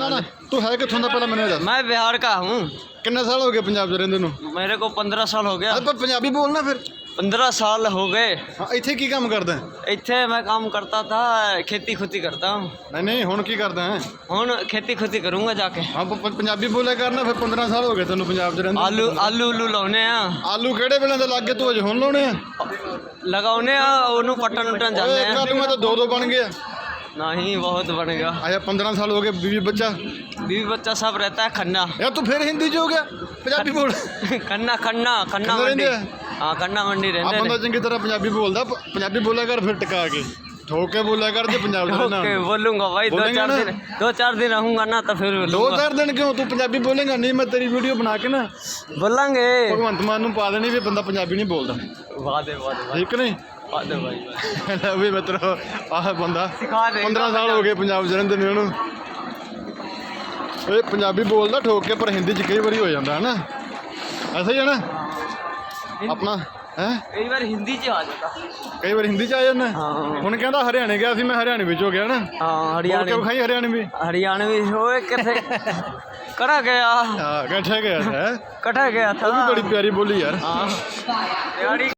ਨਾ ਨਾ ਤੂੰ ਹੈ ਕਿੱਥੋਂ ਦਾ ਪਹਿਲਾਂ ਮੈਨੂੰ ਇਹ ਦੱਸ मैं बिहार का हूँ ਕਿੰਨੇ ਸਾਲ ਹੋ ਗਏ ਪੰਜਾਬ 'ਚ ਰਹਿੰਦੇ ਨੂੰ मेरे को पंद्रह साल हो गया ਆਪਾਂ ਪੰਜਾਬੀ ਬੋਲਣਾ ਫਿਰ पंद्रह साल हो गए ਹਾਂ ਇੱਥੇ ਕੀ ਕੰਮ ਕਰਦਾ ਹੈ? इतने मैं काम करता था खेती खुती करता हूँ ਨਹੀਂ ਨਹੀਂ ਹੁਣ ਕੀ ਕਰਦਾ ਹੈ हूँ खेती खुती करूँगा जाके ਹਾਂ ਪ- ਪ- ਪੰਜਾਬੀ ਬੋਲਿਆ ਕਰਨਾ ਫਿਰ 15 ਸਾਲ ਹੋ ਗਏ ਤੈਨੂੰ ਪੰਜਾਬ 'ਚ ਰਹਿੰਦੇ आलू आलू उलू लाने हैं ਆਲੂ ਕਿਹੜੇ ਵੇਲੇ ਦੇ ਲੱਗੇ ਤੂੰ ਅਜੇ ਹੁਣ ਲਾਉਣੇ ਆ लगाने हैं ਉਹਨੂੰ ਪੱਟਣ ਉਟਣ ਜਾਂਦੇ ਓਏ हैं ਆਲੂਆਂ ਤਾਂ ਦੋ ਦੋ ਬਣ ਗਏ ਆ नहीं बहुत बनेगा ਆਇਆ 15 ਸਾਲ ਹੋ ਗਏ ਬੀਵੀ ਬੱਚਾ बीवी बच्चा सब रहता है खन्ना ਯਾਰ ਤੂੰ ਫਿਰ ਹਿੰਦੀ 'ਚ ਹੋ ਗਿਆ ਪੰਜਾਬੀ ਬੋਲ खन्ना खन्ना खन्ना खन्ना मंडी रहंदे हैं? हाँ खन्ना मंडी ਆ रहते ਬੰਦਾ हैं ਚੰਗੀ ਤਰ੍ਹਾਂ ਪੰਜਾਬੀ ਬੋਲਦਾ ਪ- ਪੰਜਾਬੀ ਬੋਲਿਆ ਕਰ ਫਿਰ ਟਿਕਾ ਕੇ ਠੋਕ ਕੇ ਬੋਲਿਆ ਕਰ ਜੇ ਪੰਜਾਬ 'ਚ ਰਹਿਣਾ ओके बोलूंगा भाई दो बोलेंगे चार ना? दिन दो चार दिन रहूंगा ना तो फिर ਦੋ बोलूंगा ਚਾਰ ਦਿਨ ਕਿਉਂ ਤੂੰ ਪੰਜਾਬੀ ਬੋਲੇਗਾ ਨਹੀਂ ਮੈਂ ਤੇਰੀ ਵੀਡੀਓ ਬਣਾ ਕੇ ਨਾ बोलेंगे ਭਗਵੰਤ ਮਾਨ ਨੂੰ ਪਾ ਦੇਣੀ ਵੀ ਬੰਦਾ ਪੰਜਾਬੀ ਨਹੀਂ ਬੋਲਦਾ वादे वादे ਠੀਕ ਨਹੀਂ ਫਾਦਰ ਬਾਈ ਵੀ ਮਿੱਤਰੋ ਆਹ ਬੰਦਾ ਸਿਖਾ ਦੇ 15 ਸਾਲ ਹੋ ਗਏ ਪੰਜਾਬ। ਚ ਨੇ ਉਹਨੂੰ ਇਹ ਪੰਜਾਬੀ ਬੋਲਦਾ ਠੋਕ ਕੇ ਪਰ ਹਿੰਦੀ ਚ ਕਈ ਵਾਰੀ ਹੋ ਜਾਂਦਾ ਹੈ ਐਸਾ ਹੀ ਹੈ ਨਾ? ਆਪਣਾ ਹੈ? ਕਈ ਵਾਰ ਹਿੰਦੀ ਚ ਆ ਜਾਂਦਾ। ਕਈ ਵਾਰ ਹਿੰਦੀ ਚ ਆ ਜਾਂਦਾ? ਹੁਣ ਕਹਿੰਦਾ ਹਰਿਆਣੇ ਗਿਆ ਸੀ ਮੈਂ ਹਰਿਆਣੇ ਵਿੱਚ ਹੋ ਗਿਆ ਨਾ ਹਾਂ ਹਰਿਆਣੇ। ਕਿਉਂ ਖਾਈ ਹਰਿਆਣੇ ਵੀ। ਹਰਿਆਣੇ ਵਿੱਚ ਓਏ ਕਿੱਥੇ? ਕੜਾ ਗਿਆ? ਹਾਂ ਇਕੱਠਾ ਗਿਆ ਹੈ ਇਕੱਠਾ ਗਿਆ ਥਾ ਬੜੀ ਪਿਆਰੀ ਬੋਲੀ ਯਾਰ। ਹਾਂ।